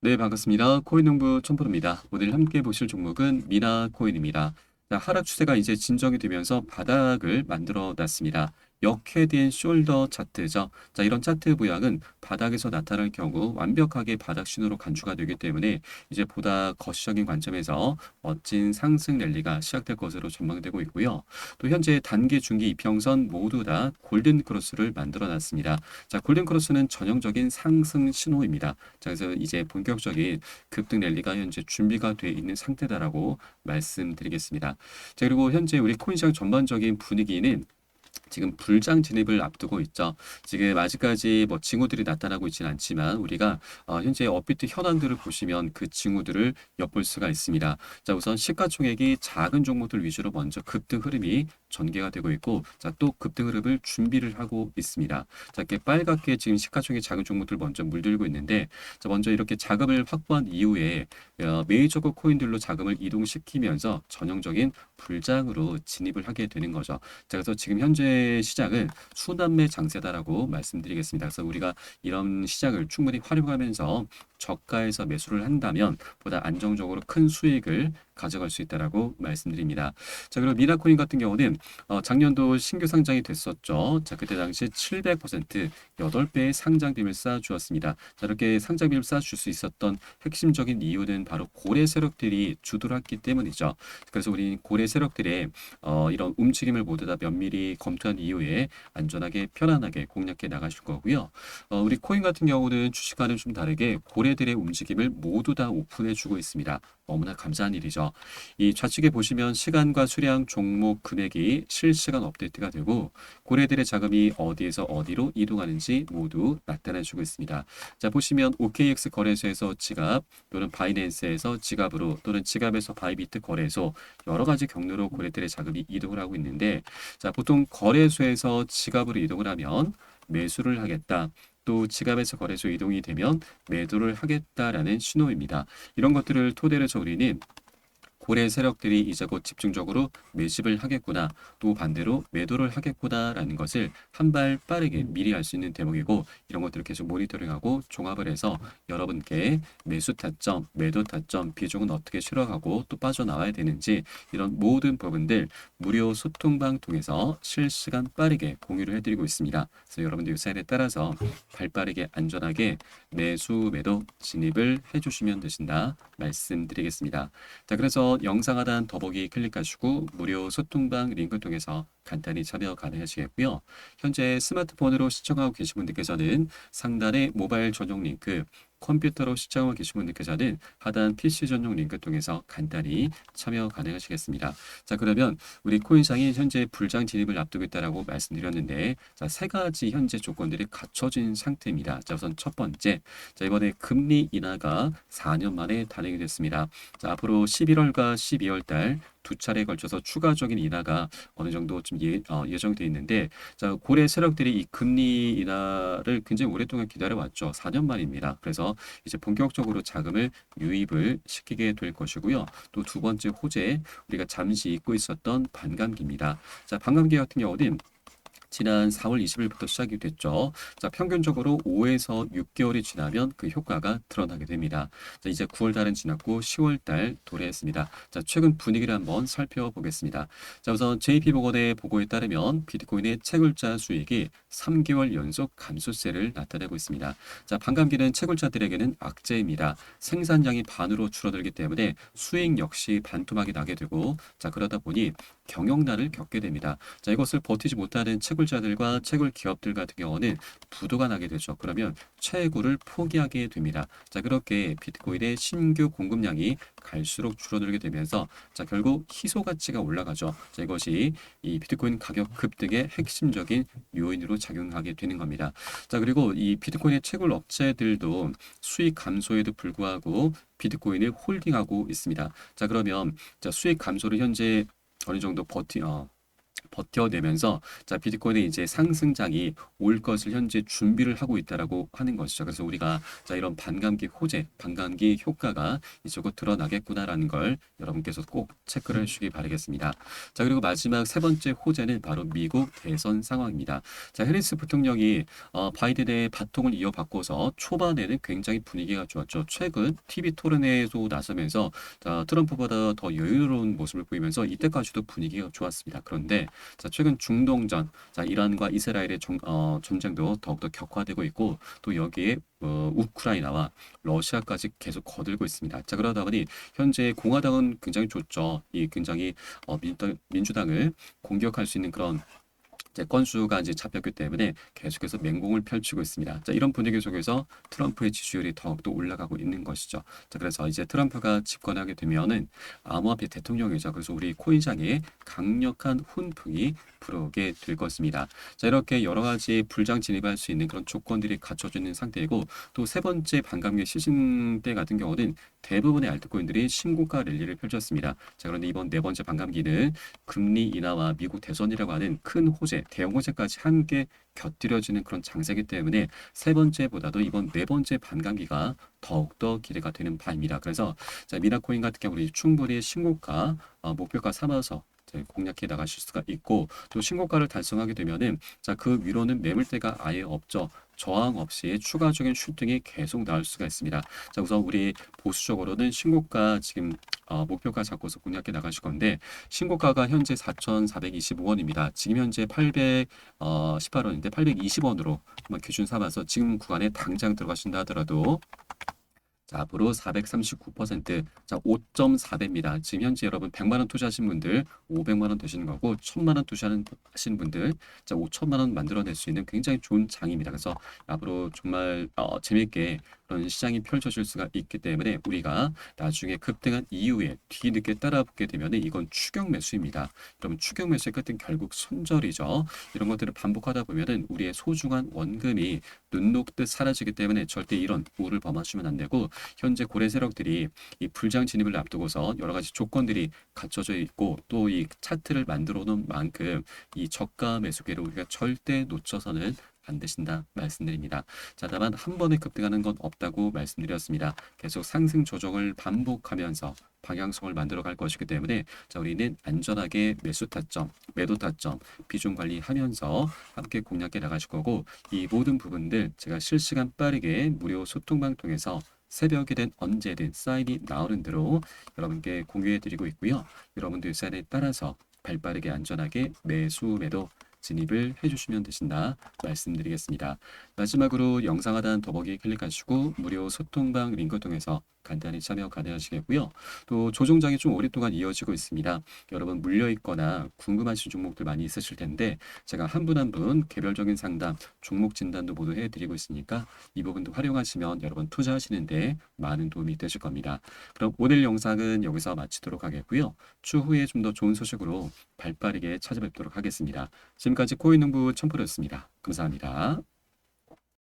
네, 반갑습니다. 코인농부 촌프로입니다. 오늘 함께 보실 종목은 미나 코인입니다. 자, 하락 추세가 이제 진정이 되면서 바닥을 만들어 놨습니다. 역헤드앤 숄더 차트죠. 자, 이런 차트 모양은 바닥에서 나타날 경우 완벽하게 바닥 신호로 간주가 되기 때문에 이제 보다 거시적인 관점에서 멋진 상승 랠리가 시작될 것으로 전망되고 있고요. 또 현재 단기, 중기, 이평선 모두 다 골든 크로스를 만들어 놨습니다. 자, 골든 크로스는 전형적인 상승 신호입니다. 자, 그래서 이제 본격적인 급등 랠리가 현재 준비가 돼 있는 상태다라고 말씀드리겠습니다. 자, 그리고 현재 우리 코인 시장 전반적인 분위기는 지금 불장 진입을 앞두고 있죠. 지금 아직까지 뭐 징후들이 나타나고 있지는 않지만 우리가 어, 현재 업비트 현황들을 보시면 그 징후들을 엿볼 수가 있습니다. 자, 우선 시가총액이 작은 종목들 위주로 먼저 급등 흐름이 전개가 되고 있고, 자, 또 급등 흐름을 준비를 하고 있습니다. 자, 이렇게 빨갛게 지금 시가총액 작은 종목들 먼저 물들고 있는데, 자, 먼저 이렇게 자금을 확보한 이후에 어, 메이저급 코인들로 자금을 이동시키면서 전형적인 불장으로 진입을 하게 되는 거죠. 자, 그래서 지금 현재 시장은 순환매 장세다라고 말씀드리겠습니다. 그래서 우리가 이런 시장을 충분히 활용하면서 저가에서 매수를 한다면 보다 안정적으로 큰 수익을 가져갈 수 있다라고 말씀드립니다. 자, 그리고 미나코인 같은 경우는 어, 작년도 신규 상장이 됐었죠. 자, 그때 당시 700% 8배의 상장비를 쌓아주었습니다. 자, 이렇게 상장비를 쌓아줄 수 있었던 핵심적인 이유는 바로 고래 세력들이 주도했기 때문이죠. 그래서 우리 고래 세력들의 어, 이런 움직임을 모두 다 면밀히 검토한 이후에 안전하게 편안하게 공략해 나가실 거고요. 어, 우리 코인 같은 경우는 주식과는 좀 다르게 고래들의 움직임을 모두 다 오픈해 주고 있습니다. 너무나 감사한 일이죠. 이 좌측에 보시면 시간과 수량, 종목, 금액이 실시간 업데이트가 되고 고래들의 자금이 어디에서 어디로 이동하는지 모두 나타내 주고 있습니다. 자, 보시면 OKX 거래소에서 지갑 또는 바이낸스에서 지갑으로 또는 지갑에서 바이비트 거래소 여러 가지 경로로 고래들의 자금이 이동을 하고 있는데 자, 보통 거래소에서 지갑으로 이동을 하면 매수를 하겠다. 또 지갑에서 거래소 이동이 되면 매도를 하겠다라는 신호입니다. 이런 것들을 토대로 해서 우리는 고래 세력들이 이제 곧 집중적으로 매집을 하겠구나 또 반대로 매도를 하겠구나라는 것을 한 발 빠르게 미리 알 수 있는 대목이고 이런 것들을 계속 모니터링하고 종합을 해서 여러분께 매수 타점, 매도 타점, 비중은 어떻게 실어가고 또 빠져나와야 되는지 이런 모든 부분들 무료 소통방 통해서 실시간 빠르게 공유를 해드리고 있습니다. 그래서 여러분들 이 사연에 따라서 발빠르게 안전하게 매수, 매도 진입을 해주시면 되신다 말씀드리겠습니다. 자, 그래서 영상 하단 더보기 클릭하시고 무료 소통방 링크 통해서 간단히 참여 가능하시겠고요. 현재 스마트폰으로 시청하고 계신 분들께서는 상단의 모바일 전용 링크, 컴퓨터로 시청하고 계신 분들께서는 하단 PC 전용 링크 통해서 간단히 참여 가능하시겠습니다. 자, 그러면 우리 코인상이 현재 불장 진입을 앞두고 있다라고 말씀드렸는데, 자, 세 가지 현재 조건들이 갖춰진 상태입니다. 자, 우선 첫 번째, 자, 이번에 금리 인하가 4년 만에 단행이 됐습니다. 자, 앞으로 11월과 12월 달두 차례에 걸쳐서 추가적인 인하가 어느 정도 좀 예, 어, 예정돼 있는데 자 고래 세력들이 이 금리 인하를 굉장히 오랫동안 기다려왔죠. 4년 만입니다. 그래 서 이제 본격적으로 자금을 유입을 시키게 될 것이고요. 또 두 번째 호재 우리가 잠시 잊고 있었던 반감기입니다. 자 반감기 같은 경우는 지난 4월 20일부터 시작이 됐죠. 자, 평균적으로 5에서 6개월이 지나면 그 효과가 드러나게 됩니다. 자, 이제 9월 달은 지났고 10월 달 도래했습니다. 자, 최근 분위기를 한번 살펴보겠습니다. 자, 우선 JP보건의 보고에 따르면 비트코인의 채굴자 수익이 3개월 연속 감소세를 나타내고 있습니다. 자, 반감기는 채굴자들에게는 악재입니다. 생산량이 반으로 줄어들기 때문에 수익 역시 반토막이 나게 되고 자, 그러다 보니 경영난을 겪게 됩니다. 자, 이것을 버티지 못하는 채굴자들과 채굴 기업들 같은 경우는 부도가 나게 되죠. 그러면 채굴을 포기하게 됩니다. 자, 그렇게 비트코인의 신규 공급량이 갈수록 줄어들게 되면서 자, 결국 희소 가치가 올라가죠. 자, 이것이 이 비트코인 가격 급등의 핵심적인 요인으로 작용하게 되는 겁니다. 자, 그리고 이 비트코인의 채굴 업체들도 수익 감소에도 불구하고 비트코인을 홀딩하고 있습니다. 자, 그러면 자, 수익 감소를 현재 어느 정도 버티 어, 버텨내면서 자 비트코인의 이제 상승장이 올 것을 현재 준비를 하고 있다라고 하는 것이죠. 그래서 우리가 자 이런 반감기 호재, 반감기 효과가 곧 드러나겠구나라는 걸 여러분께서 꼭 체크를 해주시기 바라겠습니다. 자 그리고 마지막 세 번째 호재는 바로 미국 대선 상황입니다. 자 해리스 부통령이 어, 바이든의 바통을 이어받고서 초반에는 굉장히 분위기가 좋았죠. 최근 TV 토론회에도 나서면서 자, 트럼프보다 더 여유로운 모습을 보이면서 이때까지도 분위기가 좋았습니다. 그런데 자, 최근 중동전, 자, 이란과 이스라엘의 종, 어, 전쟁도 더욱더 격화되고 있고 또 여기에 어, 우크라이나와 러시아까지 계속 거들고 있습니다. 자 그러다 보니 현재 공화당은 굉장히 좋죠. 이 굉장히 어, 민주당, 민주당을 공격할 수 있는 그런 건수가 이제 잡혔기 때문에 계속해서 맹공을 펼치고 있습니다. 자, 이런 분위기 속에서 트럼프의 지지율이 더욱더 올라가고 있는 것이죠. 자, 그래서 이제 트럼프가 집권하게 되면은 암호화폐 대통령이죠. 그래서 우리 코인장에 강력한 훈풍이 불어오게 될 것입니다. 자, 이렇게 여러 가지 불장 진입할 수 있는 그런 조건들이 갖춰져 있는 상태이고 또 세 번째 반감기 시즌 때 같은 경우는 대부분의 알트코인들이 신고가 랠리를 펼쳤습니다. 자, 그런데 이번 네 번째 반감기는 금리 인하와 미국 대선이라고 하는 큰 호재, 대형 호재까지 함께 곁들여지는 그런 장세기 때문에 세 번째보다도 이번 네 번째 반감기가 더욱더 기대가 되는 바입니다. 그래서 자, 미나코인 같은 경우는 충분히 신고가 어, 목표가 삼아서 공략해 나가실 수가 있고 또 신고가를 달성하게 되면은 자 그 위로는 매물대가 아예 없죠. 저항 없이 추가적인 슈팅이 계속 나올 수가 있습니다. 자 우선 우리 보수적으로는 신고가 지금 어, 목표가 잡고서 공략해 나가실 건데 신고가가 현재 4,425원입니다. 지금 현재 818원인데 820원으로 한번 기준 삼아서 지금 구간에 당장 들어가신다 하더라도 자, 앞으로 439%, 자, 5.4배입니다. 지금 현재 여러분 100만 원 투자하신 분들 500만 원 되시는 거고 1000만 원 투자하는 하신 분들 자, 5천만 원 만들어낼 수 있는 굉장히 좋은 장입니다. 그래서 앞으로 정말 어, 재밌게 그런 시장이 펼쳐질 수가 있기 때문에 우리가 나중에 급등한 이후에 뒤늦게 따라붙게 되면 이건 추격 매수입니다. 그러면 추격 매수의 끝은 결국 손절이죠. 이런 것들을 반복하다 보면은 우리의 소중한 원금이 눈 녹듯 사라지기 때문에 절대 이런 우를 범하시면 안 되고 현재 고래 세력들이 이 불장 진입을 앞두고서 여러 가지 조건들이 갖춰져 있고 또 이 차트를 만들어 놓은 만큼 이 저가 매수기를 우리가 절대 놓쳐서는 안 되신다 말씀드립니다. 자, 다만 한 번에 급등하는 건 없다고 말씀드렸습니다. 계속 상승 조정을 반복하면서 방향성을 만들어 갈 것이기 때문에 자, 우리는 안전하게 매수 타점, 매도 타점 비중 관리하면서 함께 공략해 나가실 거고 이 모든 부분들 제가 실시간 빠르게 무료 소통방 통해서 새벽이든 언제든 사인이 나오는 대로 여러분께 공유해 드리고 있고요. 여러분들 사인에 따라서 발빠르게 안전하게 매수 매도 진입을 해주시면 되신다 말씀드리겠습니다. 마지막으로 영상 하단 더보기 클릭하시고 무료 소통방 링크 통해서 간단히 참여 가능하시겠고요. 또 조종장이 좀 오랫동안 이어지고 있습니다. 여러분 물려 있거나 궁금하신 종목들 많이 있으실 텐데 제가 한분 한 분 개별적인 상담, 종목 진단도 모두 해드리고 있으니까 이 부분도 활용하시면 여러분 투자하시는데 많은 도움이 되실 겁니다. 그럼 오늘 영상은 여기서 마치도록 하겠고요. 추후에 좀 더 좋은 소식으로 발빠르게 찾아뵙도록 하겠습니다. 지금까지 코인농부 첨프로였습니다. 감사합니다.